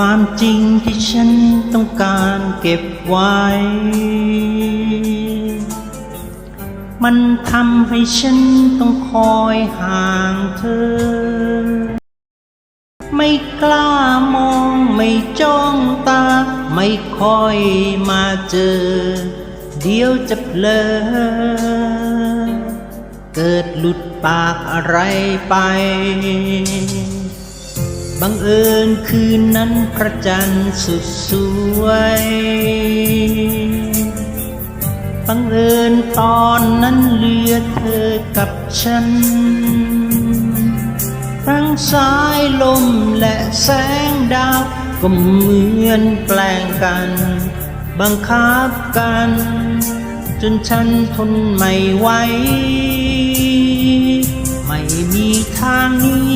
ความจริงที่ฉันต้องการเก็บไว้ มันทำให้ฉันต้องคอยห่างเธอ ไม่กล้ามองไม่จ้องตา ไม่ค่อยมาเจอ เดี๋ยวจะเพลอ เกิดหลุดปากอะไรไป บังเอิญคืนนั้นพระจันทร์สุดสวย บังเอิญตอนนั้นเหลือเธอกับฉัน ทั้งสายลมและแสงดาวก็เหมือนแปลงกัน บังคับกัน จนฉันทนไม่ไหว ไม่มีทางนี้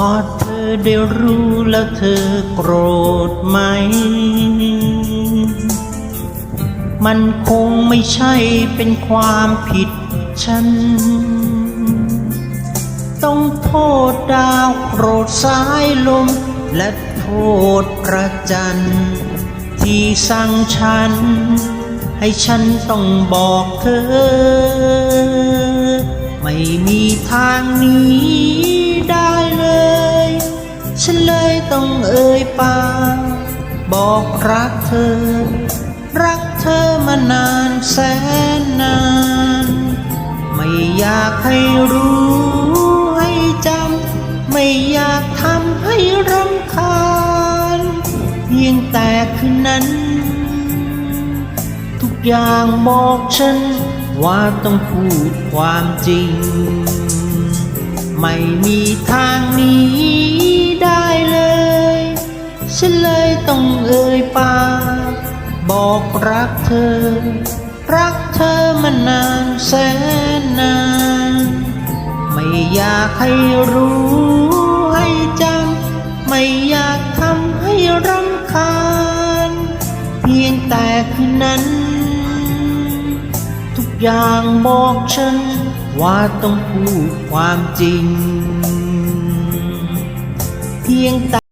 พอเธอได้รู้แล้วเธอโกรธไหม มันคงไม่ใช่เป็นความผิดฉัน ต้องโทษดาวโกรธสายลม และโทษพระจันทร์ที่สั่งฉัน ให้ฉันต้องบอกเธอ ไม่มีทางนี้ ต้องเอ่ยปากบอกรักเธอ รักเธอมานานแสนนาน ไม่อยากให้รู้ให้จำ ไม่อยากทำให้รำคาญเพียงแต่คืนนั้น ทุกอย่างบอกฉันว่าต้องพูดความจริง ไม่มีทางหนี้ บอกรักเธอ รักเธอมานานแสนนาน ไม่อยากให้รู้ให้จำไม่อยากทำให้รำคาญ เพียงแต่คืนนั้น ทุกอย่างบอกฉัน ว่าต้องพูดความจริง เพียงแต่